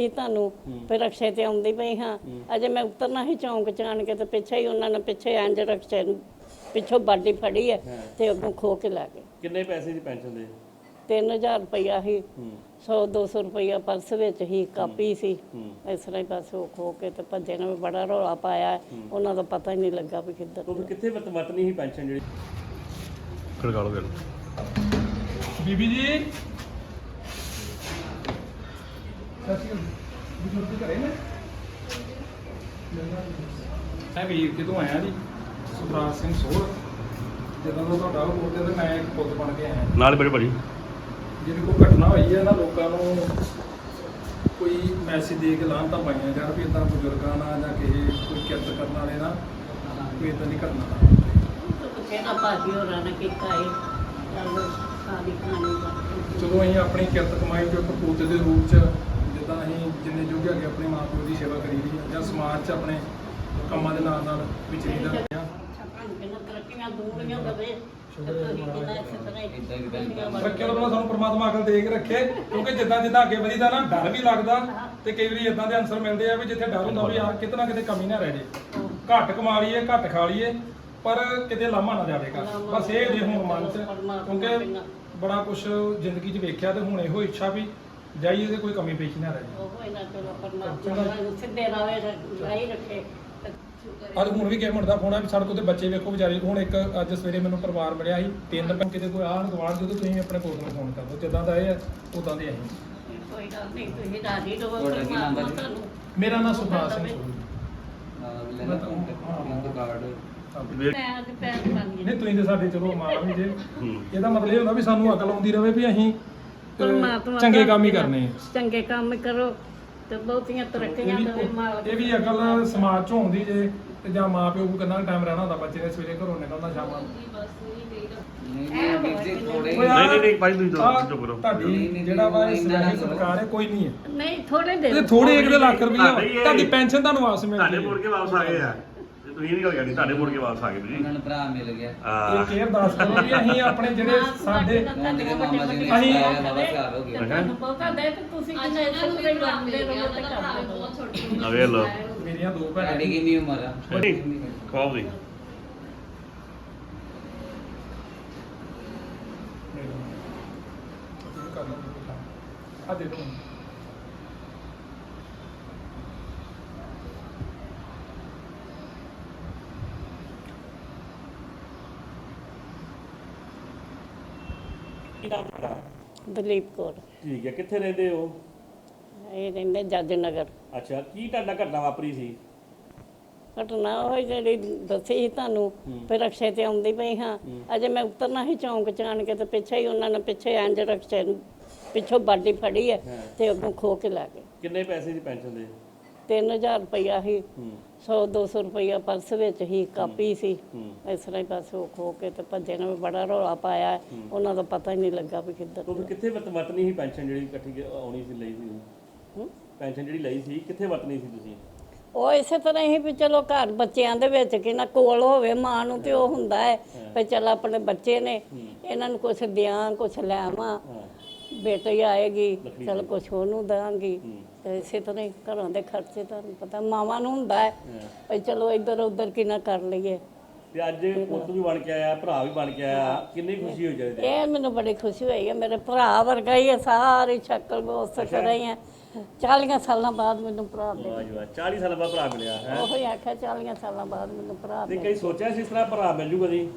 ਸੀ ਤੁਹਾਨੂੰ ਵੀ ਰਕਸ਼ੇ ਤੇ ਆਉਂਦੀ ਪਈ ਹਾਂ। ਅਜੇ ਮੈਂ ਉਤਰਨਾ ਸੀ ਚੌਂਕ ਚ ਆਣ ਕੇ ਤੇ ਪਿੱਛੇ ਹੀ ਉਹਨਾਂ ਨੇ ਪਿੱਛੇ ਇੰਜ ਰਕਸ਼ੇ ਨੂੰ ਪਿੱਛੋਂ ਬਾਡੀ ਫੜੀ ਹੈ ਤੇ ਅੱਗੋਂ ਖੋ ਕੇ ਲੈ ਗਏ। ਕਿੰਨੇ ਪੈਸੇ ਦੀ ਪੈਨਸ਼ਨ ਦੇ? 3000 ਰੁਪਇਆ ਸੀ ਹੂੰ। 100 200 ਰੁਪਇਆ ਪਰਸ ਵਿੱਚ ਹੀ ਕਾਪੀ ਸੀ। ਹੂੰ। ਇਸ ਤਰ੍ਹਾਂ ਹੀ ਬਸ ਉਹ ਖੋ ਕੇ ਤੇ ਭੱਜੇ ਨੇ ਬੜਾ ਰੌਲਾ ਪਾਇਆ ਉਹਨਾਂ ਦਾ ਪਤਾ ਹੀ ਨਹੀਂ ਲੱਗਾ ਵੀ ਕਿੱਧਰ ਤੋ ਫਿਰ ਕਿੱਥੇ ਵਤ ਵਤਨੀ ਸੀ ਪੈਨਸ਼ਨ ਜਿਹੜੀ? ਲਓ ਗੱਲ ਬੀਬੀ ਜੀ ਸਸੀ ਬਜ਼ੁਰਗ ਘਰੇ ਨੇ ਮੈਂ ਵੀਰ ਕਿਤੋਂ ਆਇਆ ਜੀ ਸੁਖਰਾਜ ਸਿੰਘ ਸੋਹਲ। ਜਦੋਂ ਦਾ ਤੁਹਾਡਾ ਉਹ ਬੋਲਦੇ ਤੇ ਮੈਂ ਇੱਕ ਪੁੱਤ ਬਣ ਕੇ ਆਇਆ। ਨਾਲ ਬੜੇ ਭਾਜੀ। ਜਿਹੜੀ ਕੋਈ ਘਟਨਾ ਹੋਈ ਹੈ ਨਾ ਲੋਕਾਂ ਨੂੰ ਕੋਈ ਮੈਸੇਜ ਦੇ ਕੇ ਲਾਂਤਾ ਪਾਈਆਂ ਯਾਰ ਵੀ ਇਦਾਂ ਬਜ਼ੁਰਗਾਂ ਨਾਲ ਜਾਂ ਕਿਸੇ ਕੋਈ ਕਿਰਤ ਕਰਨ ਵਾਲੇ ਨਾਲ ਕੋਈ ਇਦਾਂ ਦੀ ਘਟਨਾ ਨਾ ਵਾਪਰੇ। ਕਿਹੜਾ ਭਾਜੀ ਹੋਰਾਂ ਨੇ ਕੀਤਾ ਹੈ ਚੱਲ ਸਾਡੀ ਕਹਾਣੀ ਦਾ ਜਦੋਂ ਅਸੀਂ ਆਪਣੀ ਕਿਰਤ ਕਮਾਈ ਚੋਂ ਇੱਕ ਪੁੱਤ ਦੇ ਰੂਪ ਚ ਜਿੱਦਾਂ ਅਸੀਂ ਜਿੰਨੇ ਜੋਗੇ ਅੱਗੇ ਆਪਣੇ ਮਾਂ ਪਿਓ ਦੀ ਸੇਵਾ ਕਰੀ ਦੀ ਆ ਜਾਂ ਸਮਾਜ 'ਚ ਆਪਣੇ ਕੰਮਾਂ ਦੇ ਨਾਲ ਨਾਲ ਵਿਚਰੀਦਾ ਤੇ ਰੱਖਿਆ ਤੋਂ ਸਾਨੂੰ ਪ੍ਰਮਾਤਮਾ ਅਕਲ ਦੇ ਕੇ ਰੱਖੇ ਕਿਉਂਕਿ ਜਿੱਦਾਂ ਜਿੱਦਾਂ ਅੱਗੇ ਵਧੀਦਾ ਨਾ ਡਰ ਵੀ ਲੱਗਦਾ ਤੇ ਕਈ ਵਾਰੀ ਇਦਾਂ ਦੇ ਅਨਸਰ ਮਿਲਦੇ ਆ ਵੀ ਜਿੱਥੇ ਡਰ ਹੁੰਦਾ ਵੀ ਆ ਕਿਤਨਾ ਕਿਤੇ ਕਮੀ ਨਾ ਰਹਿ ਜੇ। ਘੱਟ ਕਮਾ ਲਈਏ ਘੱਟ ਖਾ ਲਈਏ ਪਰ ਕਿਤੇ ਲਾਮਾ ਨਾ ਜਾਵੇਗਾ ਬਸ ਇਹ ਜੇ ਹੁਣ ਮਨ ਚ ਕਿਉਂਕਿ ਬੜਾ ਕੁਝ ਜ਼ਿੰਦਗੀ 'ਚ ਵੇਖਿਆ ਤੇ ਹੁਣ ਇਹੋ ਇੱਛਾ ਵੀ ਜਾਈਏ ਤੇ ਕੋਈ ਕਮੀ ਪੇਸ਼ੀ ਨਾ ਰਹਿ ਉਹ ਇਹਨਾਂ ਚਲੋ ਪਰਮਾਤਮਾ ਸਿੱਧੇ ਰਾਵੇ ਲਾਈ ਰੱਖੇ। ਅੱਜ ਹੁਣ ਵੀ ਗੇਮ ਦਾ ਫੋਨ ਆ ਵੀ ਸਾਡੇ ਕੋਲ ਤੇ ਬੱਚੇ ਵੇਖੋ ਵਿਚਾਰੇ। ਹੁਣ ਇੱਕ ਅੱਜ ਸਵੇਰੇ ਮੈਨੂੰ ਪਰਿਵਾਰ ਮਿਲਿਆ ਸੀ ਤਿੰਨ ਪੰਜ ਕਿਤੇ ਕੋਈ ਆਣ ਗਵਾਣ ਜਦੋਂ ਤੁਸੀਂ ਆਪਣੇ ਨੂੰ ਫੋਨ ਕਰ ਜਿੱਦਾਂ ਦਾ ਇਹ ਹੈ ਉਦਾਂ ਦੇ ਅਸੀਂ। ਕੋਈ ਗੱਲ ਨਹੀਂ ਤੁਸੀਂ ਰਾਜੀ ਰਹੋ ਪਰਮਾਤਮਾ ਤੁਹਾਨੂੰ ਮੇਰਾ ਨਾਮ ਸੁਭਾਸ਼ ਸਿੰਘ। ਮੈਂ ਅੱਜ ਪੈਰ ਮੰਗੀ ਨਹੀਂ ਤੁਸੀਂ ਤੇ ਸਾਡੇ ਚਲੋ ਮਾਂ ਵੀ ਜੇ। ਇਹਦਾ ਮਤਲਬ ਇਹ ਹੁੰਦਾ ਵੀ ਸਾਨੂੰ ਅਕਲ ਆਉਂਦੀ ਰਵੇ ਵੀ ਅਸੀਂ ਪਰਮਾਤਮਾ ਚੰਗੇ ਕੰਮ ਹੀ ਕਰਨੇ ਆ। ਚੰਗੇ ਕੰਮ ਕਰੋ ਤੇ ਬਹੁਤੀਆਂ ਤਰੱਕੀਆਂ ਦੇਵੇ ਮਾਲਕ ਇਹ ਵੀ ਅਕਲ ਸਮਾਜ ਚੋਂ ਆਉਂਦੀ ਜੇ ਤੇ ਜਾਂ ਮਾਂ ਪਿਓ ਕੋਲ ਕਿੰਨਾ ਟਾਈਮ ਰਹਿਣਾ ਹੁੰਦਾ ਬੱਚੇ ਨੇ ਸਵੇਰੇ ਘਰੋਂ ਨਿਕਲਣਾ ਸ਼ਾਮਾਂ ਨੂੰ। ਨਹੀਂ ਨਹੀਂ ਨਹੀਂ ਭਾਈ ਤੁਸੀਂ ਚੁੱਪ ਕਰੋ। ਤੁਹਾਡੀ ਜਿਹੜਾ ਵਾ ਇਹ ਸਲਾਹੀ ਸਰਕਾਰ ਹੈ ਕੋਈ ਨਹੀਂ ਹੈ। ਨਹੀਂ ਥੋੜੇ ਦੇ ਥੋੜੇ ਇੱਕ ਦੇ ਲੱਖ ਰੁਪਈਆ। ਤੁਹਾਡੇ ਪੈਨਸ਼ਨ ਤੁਹਾਨੂੰ ਵਾਪਸ ਮਿਲ ਤੁਹਾਡੇ ਗਈ ਮੁੜ ਕੇ ਵਾਪਸ ਆ ਗਏ ਆ। ਤੇ ਤੁਸੀਂ ਨਹੀਂ ਗੱਲ ਕਰਨੀ ਤੁਹਾਡੇ ਮੁੜ ਕੇ ਵਾਪਸ ਆ ਗਏ ਜੀ ਉਹਨਾਂ ਨੂੰ ਭਰਾ ਮਿਲ ਗਿਆ। ਆ ਇਹ ਕੇਅਰ ਦੱਸ ਕਰੋ ਵੀ ਅਸੀਂ ਆਪਣੇ ਜਿਹੜੇ ਸਾਡੇ ਉਹਨਾਂ ਦੇ ਮਾਮਾ ਜੀ ਨੇ ਅਸੀਂ- ਆਇਆ ਬਾਬਾ ਘਰ ਹੋ ਗਿਆ ਤੁਹਾਨੂੰ ਬਹੁਤਾ ਦੇ ਤੇ ਤੁਸੀਂ ਕਿੰਨੇ ਤਰ੍ਹਾਂ ਹੀ ਲੜਦੇ ਰਹੋ ਤੇ ਕਰਦੇ ਰਹੋ ਆ ਵੇਖ ਲਓ। ਮੇਰੀਆਂ ਦੋ ਤੁਹਾਡੀ ਭੈਣਾਂ ਕਿੰਨੀ ਉਮਰ ਆ? ਬੜੀ ਖਵਾਬ ਦੀ। ਆ ਦੇ ਦੋ ਦਲੀਪ ਕੌਰ। ਠੀਕ ਹੈ ਕਿੱਥੇ ਰਹਿੰਦੇ ਹੋ? ਇਹ ਰਹਿੰਦੇ ਜੱਜ ਨਗਰ। ਅੱਛਾ ਕੀ ਤੁਹਾਡਾ ਘਟਨਾ ਵਾਪਰੀ ਸੀ? ਘਟਨਾ ਉਹ ਜਿਹੜੀ ਦੱਸੀ ਸੀ ਤੁਹਾਨੂੰ ਵੀ ਰਕਸ਼ੇ ਤੇ ਆਉਂਦੀ ਪਈ ਹਾਂ। ਅਜੇ ਮੈਂ ਉਤਰਨਾ ਸੀ ਚੌਂਕ ਚ ਆਣ ਕੇ ਤੇ ਪਿੱਛੇ ਹੀ ਉਹਨਾਂ ਨੇ ਪਿੱਛੇ ਇੰਜ ਰਕਸ਼ੇ ਨੂੰ ਪਿੱਛੋਂ ਬਾਡੀ ਫੜੀ ਹੈ ਤੇ ਅੱਗੋਂ ਖੋ ਕੇ ਲੈ ਗਏ। ਕਿੰਨੇ ਪੈਸੇ ਦੀ ਪੈਨਸ਼ਨ ਦੇ? 3000 ਰੁਪਇਆ ਸੀ। ਹੂੰ। 100 200 ਰੁਪਇਆ ਪਰਸ ਵਿੱਚ ਹੀ। ਕਾਪੀ ਸੀ। ਇਸ ਤਰ੍ਹਾਂ ਹੀ ਬਸ ਉਹ ਖੋ ਕੇ ਤੇ ਭੱਜੇ ਨੇ ਬੜਾ ਰੌਲਾ ਪਾਇਆ। ਉਹਨਾਂ ਦਾ ਪਤਾ ਹੀ ਨਹੀਂ ਲੱਗਾ ਵੀ ਕਿੱਧਰ ਫਿਰ ਕਿੱਥੇ ਵਤ ਵਤਨੀ ਸੀ ਪੈਨਸ਼ਨ ਜਿਹੜੀ ਇਕੱਠੀ ਆਉਣੀ ਸੀ ਲਈ ਸੀ? ਪੈਨਸ਼ਨ ਜਿਹੜੀ ਲਈ ਸੀ ਕਿੱਥੇ ਵਤਨੀ ਸੀ ਤੁਸੀਂ? ਉਹ ਇਸੇ ਤਰ੍ਹਾਂ ਹੀ ਵੀ ਚਲੋ ਘਰ ਬੱਚਿਆਂ ਦੇ ਵਿੱਚ ਕਿ ਨਾ ਕੋਲ ਹੋਵੇ ਮਾਂ ਨੂੰ ਤੇ ਉਹ ਹੁੰਦਾ ਹੈ ਵੀ ਚੱਲ ਆਪਣੇ ਬੱਚੇ ਨੇ ਇਹਨਾਂ ਨੂੰ ਕੁਛ ਦਿਆਂ ਕੁਛ ਲੈਵਾਂ ਬੇਟੀ ਆਏਗੀ ਚਲ ਕੁਛ ਉਹਨੂੰ ਦਾਂਗੀ। ਤੇ ਇਸੇ ਤਰ੍ਹਾਂ ਹੀ ਘਰਾਂ ਦੇ ਖਰਚੇ ਤੁਹਾਨੂੰ ਪਤਾ। ਮਾਵਾਂ ਨੂੰ ਹੁੰਦਾ ਹੈ। ਵੀ ਚਲੋ ਇੱਧਰ ਉੱਧਰ ਕਿਨਾ ਕਰ ਲਈਏ। ਤੇ ਅੱਜ ਪੁੱਤ ਵੀ ਬਣ ਕੇ ਆਇਆ ਭਰਾ ਵੀ ਬਣ ਕੇ ਆਇਆ। ਕਿੰਨੀ ਖੁਸ਼ੀ ਹੋ ਜਾਏ ਇਹ ਮੈਨੂੰ ਬੜੀ ਖੁਸ਼ੀ ਹੋਈ ਹੈ। ਮੇਰੇ ਭਰਾ ਵਰਗਾ ਹੀ ਹੈ ਸਾਰੀ ਸ਼ਕਲ ਉਸ ਤਰ੍ਹਾਂ ਹੀ ਹੈ। 40 ਸਾਲਾਂ ਬਾਅਦ ਮੈਨੂੰ ਭਰਾ ਮਿਲਿਆ। ਵਾਹ ਜੀ ਵਾਹ 40 ਸਾਲ ਬਾਅਦ ਭਰਾ ਮਿਲਿਆ ਹੈ? ਉਹ ਹੀ ਆਖਿਆ 40 ਸਾਲਾਂ ਬਾਅਦ ਮੈਨੂੰ ਭਰਾ ਤੇ ਕਈ ਸੋਚਿਆ ਸੀ ਇਸ ਤਰ੍ਹਾਂ ਭਰਾ ਮਿਲ ਜੂਗਾ ਜੀ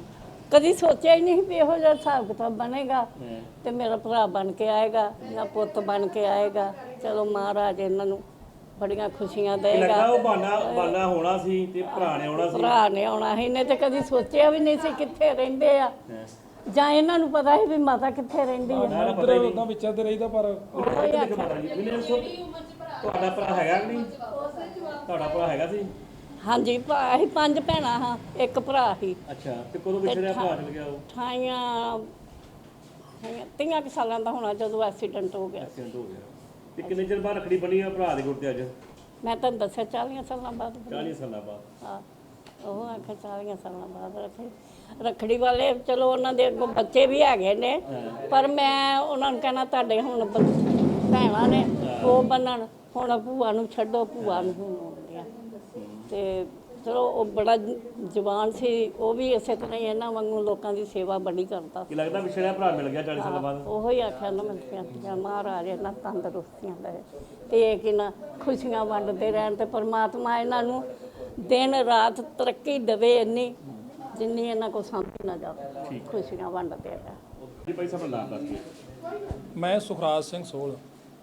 ਕਦੀ ਸੋਚਿਆ ਹੀ ਨਹੀਂ ਵੀ ਇਹੋ ਜਿਹਾ ਹਿਸਾਬ ਕਿਤਾਬ ਬਣੇਗਾ। ਤੇ ਮੇਰਾ ਭਰਾ ਬਣ ਕੇ ਆਏਗਾ ਜਾਂ ਪੁੱਤ ਬਣ ਕੇ ਆਏਗਾ। ਚਲੋ ਮਹਾਰਾਜ ਇਹਨਾਂ ਨੂੰ ਬੜੀਆਂ ਖੁਸ਼ੀਆਂ ਦੇਗਾ ਉਹ ਬਾਨਾ ਬਾਨਾ ਹੋਣਾ ਸੀ ਤੇ ਭਰਾ ਨੇ ਆਉਣਾ ਸੀ। ਭਰਾ ਨੇ ਆਉਣਾ ਸੀ ਇਹਨੇ ਤੇ ਕਦੀ ਸੋਚਿਆ ਵੀ ਨਹੀਂ ਸੀ ਕਿੱਥੇ ਰਹਿੰਦੇ ਆ। ਹਾਂ। ਜਾਂ ਇਹਨਾਂ ਨੂੰ ਪਤਾ ਸੀ ਵੀ ਮਾਤਾ ਕਿੱਥੇ ਰਹਿੰਦੀ ਹੈ ਨਾ ਨਾ ਉਧਰ ਪਤਾ ਹੀ ਨਹੀਂ। ਉਦਾਂ ਵਿੱਚ ਤੇ ਰਹੀਦਾ ਪਰ ਹੀ ਆਖਿਆ ਤੁਹਾਡਾ ਭਰਾ ਹੈਗਾ ਕਿ ਨਹੀਂ? ਤੁਹਾਡਾ ਭਰਾ ਹੈਗਾ ਸੀ? ਹਾਂਜੀ ਭਾ- ਅਸੀਂ ਪੰਜ ਭੈਣਾਂ ਹਾਂ ਇੱਕ ਭਰਾ ਸੀ ਅੱਛਾ ਤੇ ਕਦੋਂ ਵਿਛੜਿਆ ਭਰਾ ਚਲ ਗਿਆ ਉਹ? ਠਾਈਆਂ ਠਾਈਆਂ ਤੀਆਂ ਕੁ ਸਾਲਾਂ ਦਾ ਹੋਣਾ ਜਦੋਂ ਐਕਸੀਡੈਂਟ ਹੋ ਗਿਆ। ਐਕਸੀਡੈਂਟ ਹੋ ਗਿਆ। ਤੇ ਕਿੰਨੇ ਚਿਰ ਬਾਅਦ ਰਖੜੀ ਬਣੀ ਆ ਭਰਾ ਦੇ ਗੁਰ ਤੇ ਅੱਜ? ਮੈਂ ਤੁਹਾਨੂੰ ਦੱਸਿਆ 40 ਸਾਲਾਂ ਬਾਅਦ ਬਣੀ। 40 ਸਾਲਾਂ ਬਾਅਦ। ਹਾਂ ਉਹ ਆਖਿਆ 40 ਸਾਲਾਂ ਬਾਅਦ ਰੱਖੜੀ। ਰੱਖੜੀ ਵਾਲੇ ਚਲੋ ਉਹਨਾਂ ਦੇ ਅੱਗੋਂ ਬੱਚੇ ਵੀ ਹੈਗੇ ਨੇ ਪਰ ਮੈਂ ਉਹਨਾਂ ਨੂੰ ਕਹਿਣਾ ਤੁਹਾਡੇ ਹੁਣ ਬ- ਭੈਣਾਂ ਨੇ ਉਹ ਬੰਨਣ ਹੁਣ ਭੂਆ ਨੂੰ ਛੱਡੋ ਭੂਆ ਨੂੰ ਤੇ ਚਲੋ ਉਹ ਬੜਾ ਜਵਾਨ ਸੀ ਉਹ ਵੀ ਇਸੇ ਤਰ੍ਹਾਂ ਹੀ ਇਹਨਾਂ ਵਾਂਗੂ ਲੋਕਾਂ ਦੀ ਸੇਵਾ ਬੜੀ ਕਰਦਾ ਕੀ ਲੱਗਦਾ ਵਿਛੜਿਆ ਭਰਾ ਮਿਲ ਗਿਆ 40 ਸਾਲ ਬਾਅਦ? ਉਹੋ ਹੀ ਆਖਿਆ ਨਾ ਮੈਂ ਕਿਹਾ ਮਹਾਰਾਜ ਇਹਨਾਂ ਤੰਦਰੁਸਤੀਆਂ ਦੇ ਤੇ ਇਹ ਕਿ ਨਾ ਖੁਸ਼ੀਆਂ ਵੰਡਦੇ ਰਹਿਣ ਤੇ ਪਰਮਾਤਮਾ ਇਹਨਾਂ ਨੂੰ ਦਿਨ ਰਾਤ ਤਰੱਕੀ ਦੇਵੇ ਇੰਨੀ ਜਿੰਨੀ ਇਹਨਾਂ ਕੋ ਸਾਂਭੀ ਨਾ ਜਾਵੇ। ਖੁਸ਼ੀਆਂ ਵੰਡਦੇ ਰਹਿਣ। ਜੀ ਭਾਈ ਸਾਹਿਬ ਨਾਮ ਦੱਸ ਦਿਓ ਮੈਂ ਸੁਖਰਾਜ ਸਿੰਘ ਸੋਲ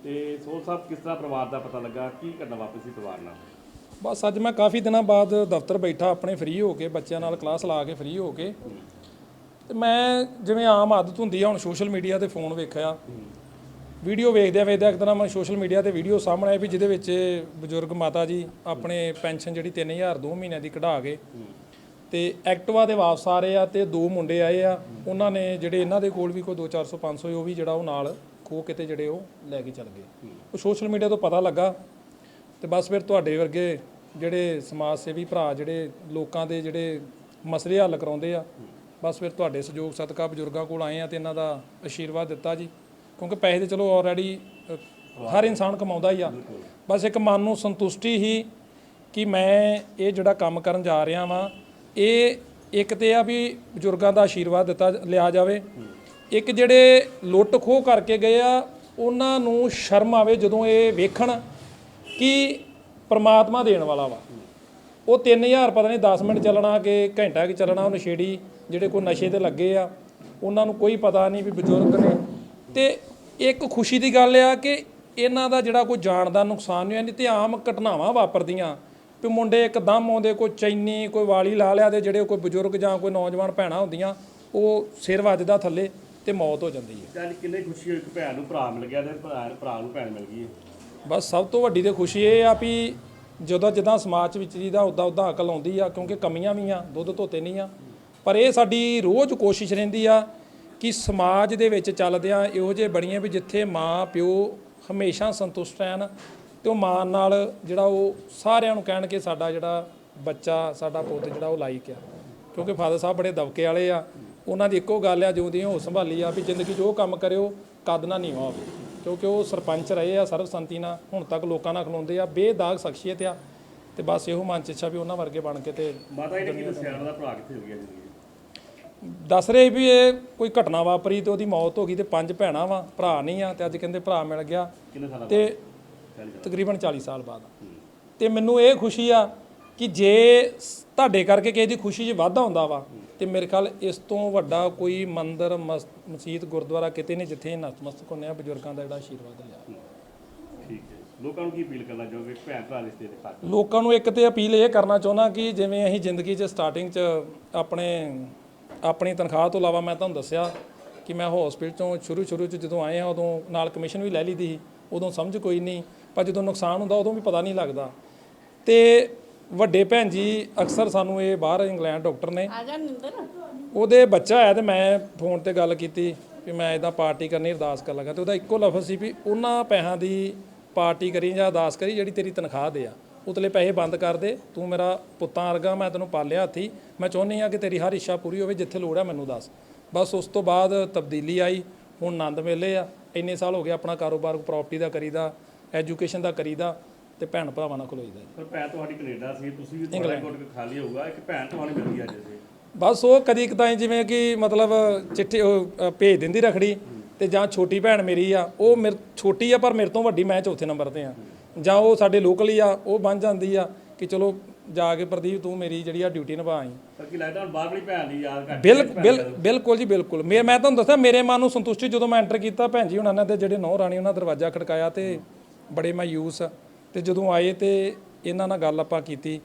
ਤੇ ਸੋਲ ਸਾਹਿਬ ਕਿਸ ਤਰ੍ਹਾਂ ਪਰਿਵਾਰ ਦਾ ਪਤਾ ਲੱਗਾ? ਕੀ ਕਰਨਾ ਵਾਪਸ ਸੀ ਪਰਿਵਾਰ ਨਾਲ? ਬਸ ਅੱਜ ਮੈਂ ਕਾਫੀ ਦਿਨਾਂ ਬਾਅਦ ਦਫ਼ਤਰ ਬੈਠਾ ਆਪਣੇ ਫ੍ਰੀ ਹੋ ਕੇ ਬੱਚਿਆਂ ਨਾਲ ਕਲਾਸ ਲਾ ਕੇ ਫ੍ਰੀ ਹੋ ਕੇ। ਤੇ ਮੈਂ ਜਿਵੇਂ ਆਮ ਆਦਤ ਹੁੰਦੀ ਆ ਹੁਣ ਸੋਸ਼ਲ ਮੀਡੀਆ ਤੇ ਫੋਨ ਵੇਖਿਆ। ਵੀਡੀਓ ਵੇਖਦਿਆਂ ਵੇਖਦਿਆਂ ਇੱਕ ਦਿਨ ਮੈਂ ਸੋਸ਼ਲ ਮੀਡੀਆ ਤੇ ਵੀਡੀਓ ਸਾਹਮਣੇ ਆਈ ਵੀ ਜਿਹਦੇ ਵਿੱਚ ਬਜ਼ੁਰਗ ਮਾਤਾ ਜੀ ਆਪਣੇ ਪੈਨਸ਼ਨ ਜਿਹੜੀ 3000 ਦੋ ਮਹੀਨਿਆਂ ਦੀ ਕਢਾ ਕੇ ਤੇ ਐਕਟਿਵਾ ਦੇ ਵਾਪਸ ਆ ਰਹੇ ਆ ਤੇ ਦੋ ਮੁੰਡੇ ਆਏ ਆ। ਉਹਨਾਂ ਨੇ ਜਿਹੜੇ ਇਹਨਾਂ ਦੇ ਕੋਲ ਵੀ ਕੋਈ 2 400 500 ਉਹ ਵੀ ਜਿਹੜਾ ਉਹ ਨਾਲ ਖੋ ਕਿਤੇ ਜਿਹੜੇ ਉਹ ਲੈ ਕੇ ਚੱਲ ਗਏ। ਉਹ ਸੋਸ਼ਲ ਮੀਡੀਆ ਤੋਂ ਪਤਾ ਲੱਗਾ ਤੇ ਬਸ ਫਿਰ ਤੁਹਾਡੇ ਵਰਗੇ ਜਿਹੜੇ ਸਮਾਜ ਸੇਵੀ ਭਰਾ, ਜਿਹੜੇ ਲੋਕਾਂ ਦੇ ਜਿਹੜੇ ਮਸਲੇ ਹੱਲ ਕਰਾਉਂਦੇ ਆ, ਬਸ ਫਿਰ ਤੁਹਾਡੇ ਸਹਿਯੋਗ ਸਦਕਾ ਬਜ਼ੁਰਗਾਂ ਕੋਲ ਆਏ ਆ ਤੇ ਇਹਨਾਂ ਦਾ ਆਸ਼ੀਰਵਾਦ ਦਿੱਤਾ ਜੀ। ਕਿਉਂਕਿ ਪੈਸੇ ਤੇ ਚਲੋ ਆਲਰੇਡੀ ਹਰ ਇਨਸਾਨ ਕਮਾਉਂਦਾ ਹੀ ਆ। ਬਸ ਇੱਕ ਮਨ ਨੂੰ ਸੰਤੁਸ਼ਟੀ ਹੀ ਕਿ ਮੈਂ ਇਹ ਜਿਹੜਾ ਕੰਮ ਕਰਨ ਜਾ ਰਿਹਾ ਵਾਂ, ਇਹ ਇੱਕ ਤੇ ਆ ਵੀ ਬਜ਼ੁਰਗਾਂ ਦਾ ਆਸ਼ੀਰਵਾਦ ਦਿੱਤਾ ਲਿਆ ਜਾਵੇ। ਇੱਕ ਜਿਹੜੇ ਲੁੱਟ ਖੋਹ ਕਰਕੇ ਗਏ ਆ, ਉਹਨਾਂ ਨੂੰ ਸ਼ਰਮ ਆਵੇ ਜਦੋਂ ਇਹ ਵੇਖਣ ਕਿ ਪਰਮਾਤਮਾ ਦੇਣ ਵਾਲਾ ਵਾ। ਉਹ 3000 ਪਤਾ ਨਹੀਂ 10 ਮਿੰਟ ਚੱਲਣਾ ਕਿ ਘੰਟਾ ਕਿ ਚੱਲਣਾ ਉਹ ਨਸ਼ੇੜੀ ਜਿਹੜੇ ਕੋਈ ਨਸ਼ੇ ਤੇ ਲੱਗੇ ਆ, ਉਹਨਾਂ ਨੂੰ ਕੋਈ ਪਤਾ ਨਹੀਂ ਵੀ ਬਜ਼ੁਰਗ ਨੇ। ਤੇ ਇੱਕ ਖੁਸ਼ੀ ਦੀ ਗੱਲ ਆ ਕਿ ਇਹਨਾਂ ਦਾ ਜਿਹੜਾ ਕੋਈ ਜਾਣ ਦਾ ਨੁਕਸਾਨ ਨਹੀਂ ਹੋਇਆ ਤੇ ਆਮ ਘਟਨਾਵਾਂ ਵਾਪਰਦੀਆਂ। ਵੀ ਮੁੰਡੇ ਇੱਕਦਮ ਆਉਂਦੇ, ਕੋਈ ਚੈਨੀ, ਕੋਈ ਵਾਲੀ ਲਾ ਲਿਆ ਤੇ ਜਿਹੜੇ ਕੋਈ ਬਜ਼ੁਰਗ ਜਾਂ ਕੋਈ ਨੌਜਵਾਨ ਭੈਣਾਂ ਹੁੰਦੀਆਂ, ਉਹ ਸਿਰ ਵੱਜਦਾ ਥੱਲੇ ਤੇ ਮੌਤ ਹੋ ਜਾਂਦੀ ਹੈ। ਚੱਲ ਕਿੰਨੇ ਖੁਸ਼ੀ ਹੋਈ ਇੱਕ ਭੈਣ ਨੂੰ ਭਰਾ ਮਿਲ ਗਿਆ ਤੇ ਭਰਾ ਭਰਾ ਨੂੰ ਭੈਣ ਮਿਲ ਗਈ ਹੈ। ਬਸ ਸਭ ਤੋਂ ਵੱਡੀ ਤੇ ਖੁਸ਼ੀ ਇਹ ਆ ਵੀ ਜਦੋਂ ਜਿੱਦਾਂ ਸਮਾਜ ਵਿੱਚ ਜਿਹਦਾ ਉਦਾਂ ਉਦਾਂ ਅਕਲ ਆਉਂਦੀ ਆ, ਕਿਉਂਕਿ ਕਮੀਆਂ ਵੀ ਆ, ਦੁੱਧ ਧੋਤੇ ਨਹੀਂ ਆ। ਪਰ ਇਹ ਸਾਡੀ ਰੋਜ਼ ਕੋਸ਼ਿਸ਼ ਰਹਿੰਦੀ ਆ ਕਿ ਸਮਾਜ ਦੇ ਵਿੱਚ ਚੱਲਦਿਆਂ ਇਹੋ ਜਿਹੇ ਬਣੀਏ ਵੀ ਜਿੱਥੇ ਮਾਂ, ਪਿਓ ਹਮੇਸ਼ਾ ਸੰਤੁਸ਼ਟ ਰਹਿਣ ਤੇ ਉਹ ਮਾਂ ਨਾਲ ਜਿਹੜਾ ਉਹ ਸਾਰਿਆਂ ਨੂੰ ਕਹਿਣ ਕਿ ਸਾਡਾ ਜਿਹੜਾ ਬੱਚਾ, ਸਾਡਾ ਪੁੱਤ ਜਿਹੜਾ ਉਹ ਲਾਇਕ ਆ। ਕਿਉਂਕਿ ਫਾਦਰ ਸਾਹਿਬ ਬੜੇ ਦਬਕੇ ਵਾਲੇ ਆ। ਉਹਨਾਂ ਦੀ ਇੱਕੋ ਗੱਲ ਆ ਜਿਉਂਦੀ ਹੋ ਸੰਭਾਲੀ ਆ ਵੀ ਜ਼ਿੰਦਗੀ 'ਚ ਉਹ ਕੰਮ ਕਰਿਓ, ਕਦ ਨਾ ਨਹੀਂ ਹੋਵੇ। ਕਿਉਂਕਿ ਉਹ ਸਰਪੰਚ ਰਹੇ ਆ ਸਰਬਸੰਮਤੀ ਨਾਲ ਹੁਣ ਤੱਕ ਲੋਕਾਂ ਨਾਲ ਖਲੋਂਦੇ ਆ ਬੇਦਾਗ ਸ਼ਖਸੀਅਤ ਆ ਤੇ ਬਸ ਇਹੋ ਮਨ ਚ ਇੱਛਾ ਵੀ ਉਹਨਾਂ ਵਰਗੇ ਬਣ ਕੇ ਤੇ ਮਾਤਾ ਜੀ ਨੇ ਕੀ ਦੱਸਿਆ ਉਹਨਾਂ ਦਾ ਭਰਾ ਕਿੱਥੇ ਹੋ ਗਿਆ 'ਚ? ਦੱਸ ਰਹੇ ਵੀ ਇਹ ਕੋਈ ਘਟਨਾ ਵਾਪਰੀ ਤੇ ਉਹਦੀ ਮੌਤ ਹੋ ਗਈ ਤੇ ਪੰਜ ਭੈਣਾਂ ਵਾ ਭਰਾ ਨਹੀਂ ਆ ਤੇ ਅੱਜ ਕਹਿੰਦੇ ਭਰਾ ਮਿਲ ਗਿਆ ਕਿੰਨੇ ਸਾਲਾਂ ਤੇ ਤਕਰੀਬਨ 40 ਸਾਲ ਬਾਅਦ। ਤੇ ਮੈਨੂੰ ਇਹ ਖੁਸ਼ੀ ਆ ਕਿ ਜੇ ਸ- ਤੁਹਾਡੇ ਕਰਕੇ ਕਿਸੇ ਦੀ ਖੁਸ਼ੀ 'ਚ ਵਾਧਾ ਹੁੰਦਾ ਵਾ ਤੇ ਮੇਰੇ ਖਿਆਲ ਇਸ ਤੋਂ ਵੱਡਾ ਕੋਈ ਮੰਦਿਰ ਮਸ- ਮਸਜਿਦ ਗੁਰਦੁਆਰਾ ਕਿਤੇ ਨਹੀਂ ਜਿੱਥੇ ਨਤਮਸਤਕ ਹੁੰਦੇ ਆ ਬਜ਼ੁਰਗਾਂ ਦਾ ਜਿਹੜਾ ਆਸ਼ੀਰਵਾਦ ਲਿਆ। ਠੀਕ ਹੈ ਲੋਕਾਂ ਨੂੰ ਕੀ ਅਪੀਲ ਕਰਨਾ ਚਾਹੋਗੇ? ਭੈਣ ਭਰਾ ਰਿਸ਼ਤੇ ਦੇ ਖਾਤੇ ਲੋਕਾਂ ਨੂੰ ਇੱਕ ਤੇ ਅਪੀਲ ਇਹ ਕਰਨਾ ਚਾਹੁੰਦਾ ਕਿ ਜਿਵੇਂ ਅਸੀਂ ਜ਼ਿੰਦਗੀ 'ਚ ਸਟਾਰਟਿੰਗ 'ਚ ਆਪਣੇ ਆਪਣੀ ਤਨਖਾਹ ਤੋਂ ਇਲਾਵਾ ਮੈਂ ਤੁਹਾਨੂੰ ਦੱਸਿਆ ਕਿ ਮੈਂ ਹਸਪੀਟਲ ਤੋਂ ਸ਼ੁਰੂ ਸ਼ੁਰੂ 'ਚ ਜਦੋਂ ਆਏ ਆ ਉਦੋਂ ਨਾਲ ਕਮਿਸ਼ਨ ਵੀ ਲੈ ਲਈਦੀ ਸੀ ਉਦੋਂ ਸਮਝ ਕੋਈ ਨਹੀਂ ਪਰ ਜਦੋਂ ਨੁਕਸਾਨ ਹੁੰਦਾ ਉਦੋਂ ਵੀ ਪਤਾ ਨਹੀਂ ਲੱਗਦਾ। ਤੇ ਵੱਡੇ ਭੈਣ ਜੀ ਅਕਸਰ ਸਾਨੂੰ ਇਹ ਬਾਹਰ ਇੰਗਲੈਂਡ ਡਾਕਟਰ ਨੇ। ਆ ਜਾ ਨਿੰਦਰ। ਉਹਦੇ ਬੱਚਾ ਆਇਆ ਤੇ ਮੈਂ ਫੋਨ ਤੇ ਗੱਲ ਕੀਤੀ ਵੀ ਮੈਂ ਇਦਾਂ ਪਾਰਟੀ ਕਰਨੀ ਅਰਦਾਸ ਕਰਨ ਲੱਗਾ ਤੇ ਉਹਦਾ ਇੱਕੋ ਲਫ਼ਜ਼ ਸੀ ਵੀ ਉਹਨਾਂ ਪੈਸਿਆਂ ਦੀ ਪਾਰਟੀ ਕਰੀ ਜਾਂ ਅਰਦਾਸ ਕਰੀ ਜਿਹੜੀ ਤੇਰੀ ਤਨਖਾਹ ਦੇ ਆ। ਉਤਲੇ ਪੈਸੇ ਬੰਦ ਕਰ ਦੇ ਤੂੰ ਮੇਰਾ ਪੁੱਤਾਂ ਵਰਗਾ ਮੈਂ ਤੈਨੂੰ ਪਾਲਿਆ ਹੱਥੀ। ਮੈਂ ਚਾਹੁੰਦੀ ਆ ਕਿ ਤੇਰੀ ਹਰ ਇੱਛਾ ਪੂਰੀ ਹੋਵੇ ਜਿੱਥੇ ਲੋੜ ਆ ਮੈਨੂੰ ਦੱਸ। ਬਸ ਉਸ ਤੋਂ ਬਾਅਦ ਤਬਦੀਲੀ ਆਈ ਹੁਣ ਆਨੰਦ ਮੇਲੇ ਆ। ਇੰਨੇ ਸਾਲ ਹੋ ਗਏ ਆਪਣਾ ਕਾਰੋਬਾਰ ਪ੍ਰਾਪਰਟੀ ਦਾ ਕਰੀਦਾ ਐਜੂਕੇਸ਼ਨ ਦਾ ਕਰੀਦਾ। ਤੇ ਭੈਣ ਭਰਾਵਾਂ ਨਾਲ ਖਲੋਈਦਾ ਪਰ ਭੈਣ ਤੁਹਾਡੀ ਕੈਨੇਡਾ ਸੀ ਤੁਸੀਂ ਵੀ ਤੁਹਾਡਾ ਕੋਟ ਖਾਲੀ ਹੋਊਗਾ ਇੱਕ ਭੈਣ ਤੁਹਾਨੂੰ ਮਿਲ ਗਈ ਅੱਜ ਬਸ ਉਹ ਕਦੀ ਕਦਾਈ ਜਿਵੇਂ ਕਿ ਮਤਲਬ ਚਿੱਠੀ ਉਹ, ਅ, ਭੇਜ ਦਿੰਦੀ ਰਖੜੀ ਤੇ ਜਾਂ ਛੋਟੀ ਭੈਣ ਮੇਰੀ ਆ ਉਹ ਮੇਰੇ ਛੋਟੀ ਆ ਪਰ ਮੇਰੇ ਤੋਂ ਵੱਡੀ ਮੈਂ ਚੌਥੇ ਨੰਬਰ ਤੇ ਆ। ਜਾਂ ਉਹ ਸਾਡੇ ਲੋਕਲ ਹੀ ਆ ਉਹ ਬਣ ਜਾਂਦੀ ਆ ਕਿ ਚਲੋ ਜਾ ਕੇ ਪ੍ਰਦੀਪ ਤੂੰ ਮੇਰੀ ਜਿਹੜੀ ਆ ਡਿਊਟੀ ਨਿਭਾਈ ਪਰ ਕੀ ਲੱਗਦਾ ਹੁਣ ਬਾਹਰਲੀ ਭੈਣ ਦੀ ਯਾਦ ਘੱਟ ਬਿਲ ਬਿਲ ਬਿਲਕੁਲ ਜੀ ਬਿਲਕੁਲ। ਮੈਂ ਮੈਂ ਤੁਹਾਨੂੰ ਦੱਸਿਆ ਮੇਰੇ ਮਨ ਨੂੰ ਸੰਤੁਸ਼ਟੀ ਜਦੋਂ ਮੈਂ ਐਂਟਰ ਕੀਤਾ ਭੈਣ ਜੀ ਉਹਨਾਂ ਨੇ ਤੇ ਜਿਹੜੇ ਨੌ ਰਾਣੀ ਉਹਨਾਂ ਦਰਵਾਜ਼ਾ ਖੜਕਾਇਆ ਤੇ ਬੜੇ ਮਾਯੂਸ ਤੇ ਜਦੋਂ ਆਏ ਤੇ ਇਹਨਾਂ ਨਾਲ ਗੱਲ ਆਪਾਂ ਕੀਤੀ,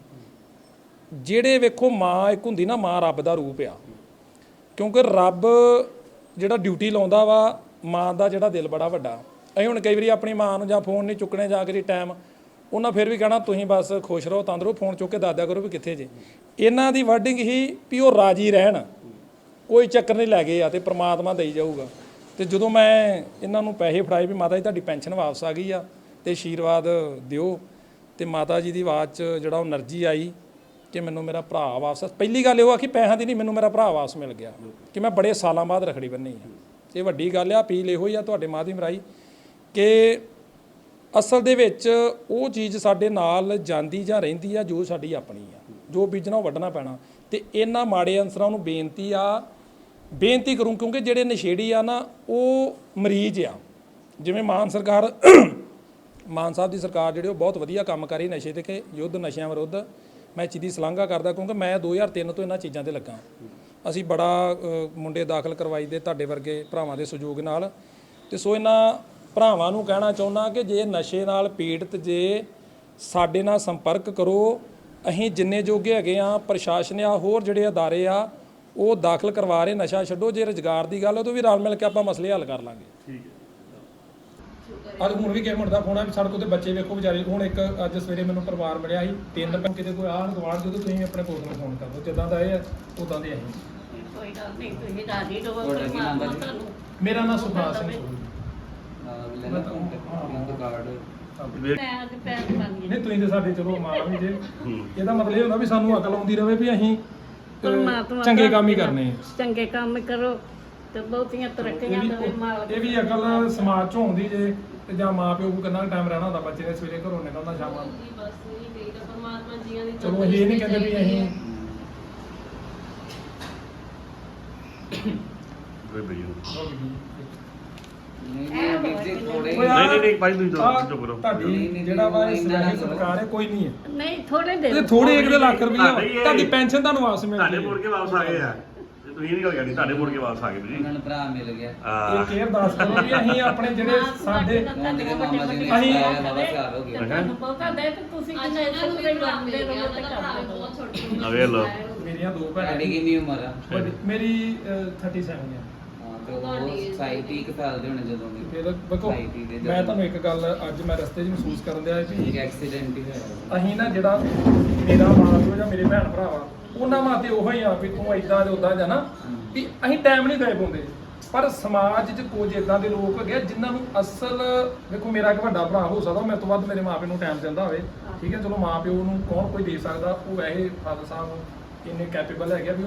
ਜਿਹੜੇ ਵੇਖੋ ਮਾਂ ਇੱਕ ਹੁੰਦੀ ਨਾ, ਮਾਂ ਰੱਬ ਦਾ ਰੂਪ ਆ। ਕਿਉਂਕਿ ਰੱਬ ਜਿਹੜਾ ਡਿਊਟੀ ਲਾਉਂਦਾ ਵਾ, ਮਾਂ ਦਾ ਜਿਹੜਾ ਦਿਲ ਬੜਾ ਵੱਡਾ। ਅਸੀਂ ਹੁਣ ਕਈ ਵਾਰੀ ਆਪਣੀ ਮਾਂ ਨੂੰ ਜਾਂ ਫੋਨ ਨਹੀਂ ਚੁੱਕਣੇ, ਜਾ ਕੇ ਟਾਈਮ ਉਹਨਾਂ ਫਿਰ ਵੀ ਕਹਿਣਾ, ਤੁਸੀਂ ਬਸ ਖੁਸ਼ ਰਹੋ ਤੰਦਰੋ ਫੋਨ ਚੁੱਕ ਕੇ ਦੱਸਦਿਆ ਕਰੋ ਵੀ ਕਿੱਥੇ ਜੇ। ਇਹਨਾਂ ਦੀ ਵਰਡਿੰਗ ਹੀ ਵੀ ਉਹ ਰਾਜੀ ਰਹਿਣ। ਕੋਈ ਚੱਕਰ ਨਹੀਂ ਲੈ ਗਏ ਆ ਤੇ ਪ੍ਰਮਾਤਮਾ ਦੇਈ ਜਾਊਗਾ। ਤੇ ਜਦੋਂ ਮੈਂ ਇਹਨਾਂ ਨੂੰ ਪੈਸੇ ਫੜਾਏ ਵੀ ਮਾਤਾ ਜੀ, ਤੁਹਾਡੀ ਪੈਨਸ਼ਨ ਵਾਪਸ ਆ ਗਈ ਆ ਤੇ ਆਸ਼ੀਰਵਾਦ ਦਿਓ ਤੇ ਮਾਤਾ ਜੀ ਦੀ ਆਵਾਜ਼ 'ਚ ਜਿਹੜਾ ਉਹ એનર્ਜੀ ਆਈ ਕਿ ਮੈਨੂੰ ਮੇਰਾ ਭਰਾ ਵਾਪਸ ਪਹਿਲੀ ਗੱਲ ਇਹ ਆ ਕਿ ਪੈਸਿਆਂ ਦੀ ਨਹੀਂ, ਮੈਨੂੰ ਮੇਰਾ ਭਰਾ ਵਾਪਸ ਮਿਲ ਗਿਆ ਕਿ ਮੈਂ ਬੜੇ ਸਾਲਾਂ ਬਾਅਦ ਰਖੜੀ ਬੰਨੀ ਹੈ ਇਹ ਵੱਡੀ ਗੱਲ ਆ, ਅਪੀਲ ਇਹੋ ਹੀ ਆ ਤੁਹਾਡੇ ਮਾਧਿਅਮ ਰਾਈ ਕਿ ਅਸਲ ਦੇ ਵਿੱਚ ਉਹ ਚੀਜ਼ ਸਾਡੇ ਨਾਲ ਜਾਂਦੀ ਜਾਂ ਰਹਿੰਦੀ ਆ ਜੋ ਸਾਡੀ ਆਪਣੀ ਆ, ਜੋ ਬੀਜਣਾ ਉਹ ਵੱਢਣਾ ਪੈਣਾ। ਤੇ ਇਹਨਾਂ ਮਾੜੇ ਅੰਸਰਾਂ ਨੂੰ ਬੇਨਤੀ ਆ, ਬੇਨਤੀ ਕਰੂੰ ਕਿਉਂਕਿ ਜਿਹੜੇ ਨਸ਼ੇੜੀ ਆ ਨਾ, ਉਹ ਮਰੀਜ਼ ਆ। ਜਿਵੇਂ ਮਾਨ ਸਰਕਾਰ ਮਾਨ ਸਾਹਿਬ ਦੀ ਸਰਕਾਰ ਜਿਹੜੀ ਉਹ ਬਹੁਤ ਵਧੀਆ ਕੰਮ ਕਰ ਰਹੀ ਨਸ਼ੇ ਤੇ ਕਿ, ਯੁੱਧ ਨਸ਼ਿਆਂ ਵਿਰੁੱਧ। ਮੈਂ ਇਹ ਚੀਜ਼ ਦੀ ਸ਼ਲਾਘਾ ਕਰਦਾ ਕਿਉਂਕਿ ਮੈਂ 2003 ਤੋਂ ਇਹਨਾਂ ਚੀਜ਼ਾਂ ਤੇ ਲੱਗਾ ਅਸੀਂ ਬੜਾ ਮੁੰਡੇ ਦਾਖਲ ਕਰਵਾਈ ਦੇ ਤੁਹਾਡੇ ਵਰਗੇ ਭਰਾਵਾਂ ਦੇ ਸਹਿਯੋਗ ਨਾਲ। ਤੇ ਸੋ ਇਹਨਾਂ ਭਰਾਵਾਂ ਨੂੰ ਕਹਿਣਾ ਚਾਹੁੰਦਾ ਕਿ ਜੇ ਨਸ਼ੇ ਨਾਲ ਪੀੜਤ ਜੇ ਸਾਡੇ ਨਾਲ ਸੰਪਰਕ ਕਰੋ, ਅਸੀਂ ਜਿੰਨੇ ਜੋਗੇ ਹੈਗੇ ਆ ਪ੍ਰਸ਼ਾਸਨ ਆ, ਹੋਰ ਜਿਹੜੇ ਅਦਾਰੇ ਆ, ਉਹ ਦਾਖਲ ਕਰਵਾ ਰਹੇ ਨਸ਼ਾ ਛੱਡੋ। ਜੇ ਰੁਜ਼ਗਾਰ ਦੀ ਗੱਲ ਉਹ ਤਾਂ ਵੀ ਰਲ ਮਿਲ ਕੇ ਆਪਾਂ ਮਸਲੇ ਹੱਲ ਕਰ ਲਾਂਗੇ। ਠੀਕ ਹੈ। ਅੱਜ ਹੁਣ ਵੀ ਕਿਸੇ ਮੁੰਡੇ ਦਾ ਫੋਨ ਆ ਵੀ ਸਾਡੇ ਕੋਲ ਤੇ ਬੱਚੇ ਵੇਖੋ ਵਿਚਾਰੇ। ਹੁਣ ਇੱਕ ਅੱਜ ਸਵੇਰੇ ਮੈਨੂੰ ਪਰਿਵਾਰ ਮਿਲਿਆ ਸੀ ਤਿੰਨ ਭੈਣ ਕਿਤੇ ਕੋਈ ਆਹ ਗਵਾੜ ਜਦੋਂ ਤੁਸੀਂ ਆਪਣੇ ਕੋਲ ਨੂੰ ਫੋਨ ਕਰ ਦਿਓ ਜਿੱਦਾਂ ਦਾ ਇਹ ਆ ਉਦਾਂ ਦੇ ਅਸੀਂ। ਕੋਈ ਗੱਲ ਨਹੀਂ ਤੁਸੀਂ ਰਾਜੀ ਰਹੋ ਤੁਹਾਡਾ ਕੀ ਨਾਮ ਹੈ ਜੀ? ਤੁਹਾਨੂੰ ਮੇਰਾ ਨਾਮ ਸੁਭਾਸ਼ ਸਿੰਘ ਸੋਢੀ। ਨਾਲ ਵੀ ਲੈਣਾ ਕੰਟੈਕਟ ਕਾਰਡ ਮੈਂ ਅੱਜ ਪੈਰ ਬਣ ਗਈ ਨਹੀਂ ਤੁਸੀਂ ਤੇ ਸਾਡੇ ਚਲੋ ਮਾਂ ਵੀ ਜੇ। ਇਹਦਾ ਮਤਲਬ ਇਹ ਹੁੰਦਾ ਵੀ ਸਾਨੂੰ ਅਕਲ ਆਉਂਦੀ ਰਵੇ ਵੀ ਅਸੀਂ ਅਹ, ਪਰਮਾਤਮਾ ਚੰਗੇ ਕੰਮ ਹੀ ਕਰਨੇ ਆ। ਚੰਗੇ ਕੰਮ ਕਰੋ। ਤੇ ਬਹੁਤੀਆਂ ਤਰੱਕੀਆਂ ਇਹ ਦੇਵੇ ਵੀ ਮਾਲਕ ਇਹ ਵੀ ਅਕਲ ਸਮਾਜ ਚੋਂ ਆਉਂਦੀ ਜੇ ਤੇ ਜਾਂ ਮਾਂ ਪਿਓ ਕੋ ਕਿੰਨਾ ਟਾਈਮ ਰਹਿਣਾ ਹੁੰਦਾ ਬੱਚੇ ਨੇ ਸਵੇਰੇ ਘਰੋਂ ਨਿਕਲਣਾ ਸ਼ਾਮਾਂ ਨੂੰ ਬਸ ਇਹ ਕਹੀਦਾ ਪਰਮਾਤਮਾ ਜੀਆਂ ਦੀ ਚਲੋ ਅਸੀਂ ਇਹ ਨਹੀਂ ਕਹਿੰਦੇ ਵੀ ਅਸੀਂ ਕੋਈ ਬਈ ਨਹੀਂ ਨਹੀਂ ਵੀਰ ਜੀ ਥੋੜੇ ਓਏ ਨਹੀਂ, ਨਹੀਂ, ਨਹੀਂ, ਭਾਈ ਤੁਸੀਂ ਚੁੱਪ- ਆਹ ਚੁੱਪ ਕਰੋ। ਤੁਹਾਡੀ ਨਹੀਂ, ਨਹੀਂ, ਜਿਹੜਾ ਵਾ ਨਹੀਂ, ਇਸ ਨਹੀਂ, ਰਾਹੀਂ ਨਹੀਂ, ਸਰਕਾਰ ਹੈ ਕੋਈ ਨਹੀਂ ਹੈ ਨਹੀਂ ਥੋੜੇ ਦੇ ਇਹ ਥੋੜੇ ਇੱਕ ਦੇ ਲੱਖ ਰੁਪਈਆ ਤੁਹਾਡੇ ਹੀ ਹੈ। ਤੁਹਾਡੀ ਪੈਨਸ਼ਨ ਤੁਹਾਨੂੰ ਵਾਪਸ ਮਿਲ ਤੁਹਾਡੇ ਮੁੜ ਕੇ ਵਾਪਸ ਆ ਗਏ ਆ ਤੁਸੀਂ ਇਹ ਨਹੀਂ ਗੱਲ ਕਰਨੀ ਤੁਹਾਡੇ ਮੁੜ ਕੇ ਵਾਪਸ ਆ ਗਏ ਉਹਨਾਂ ਨੂੰ ਭਰਾ ਮਿਲ ਗਿਆ। ਕੇਅਰ ਦੱਸ ਵੀ ਅਸੀਂ ਆਪਣੇ ਜਿਹੜੇ ਸਾਡੇ ਦੇ ਤੁਸੀਂ ਤੁਹਾਡੀ ਕਿੰਨੀ ਉਮਰ ਆ? ਵੱਡੀ- ਮੇਰੀ ਅਹ, 37 ਹੈ ਹਾਂ ਤੇ ਉਹ ਸੋਸਾਇਟੀ ਇੱਕ ਸਾਲ ਦੇ ਹੋਣੇ ਜਦੋਂ ਦੀ। ਫਿਰ ਵੇਖੋ Society ਦੇ ਮੈਂ ਤੁਹਾਨੂੰ ਇੱਕ ਗੱਲ ਅੱਜ ਮੈਂ ਰਸਤੇ 'ਚ ਮਹਿਸੂਸ ਕਰਨ ਦਿਆ ਇੱਕ ਵੀ ਐਕਸੀਡੈਂਟ ਹੀ ਹੋਇਆ। ਅਸੀਂ ਨਾ ਜਿਹੜਾ ਮੇਰਾ ਮਾਂ ਪਿਓ ਜਾਂ ਮੇਰੇ ਭੈਣ ਭਰਾ ਵਾ ਉਹਨਾਂ ਮਾਤੇ ਉਹੋ ਹੀ ਆ ਵੀ ਤੂੰ ਇਦਾਂ ਦੇ ਉਦਾਂ ਜਾਂ ਨਾ, ਵੀ ਅਸੀਂ ਟਾਈਮ ਨਹੀਂ ਦੇ ਪਾਉਂਦੇ ਪਰ ਸਮਾਜ 'ਚ ਕੁਝ ਇਦਾਂ ਦੇ ਲੋਕ ਹੈਗੇ ਆ ਜਿਨ੍ਹਾਂ ਨੂੰ ਅਸਲ, ਦੇਖੋ ਮੇਰਾ ਇੱਕ ਵੱਡਾ ਭਰਾ ਹੋ ਸਕਦਾ, ਮੇਰੇ ਤੋਂ ਵੱਧ ਮੇਰੇ ਮਾਪੇ ਨੂੰ ਟਾਈਮ ਦਿੰਦਾ ਹੋਵੇ। ਠੀਕ ਹੈ, ਚਲੋ ਮਾਂ ਪਿਓ ਨੂੰ ਕੌਣ ਕੋਈ ਦੇ ਸਕਦਾ? ਉਹ ਵੈਸੇ ਫਾਦਰ ਸਾਹਿਬ ਇੰਨੇ ਕੈਪੇਬਲ ਹੈਗੇ ਆ ਵੀ ਉਹ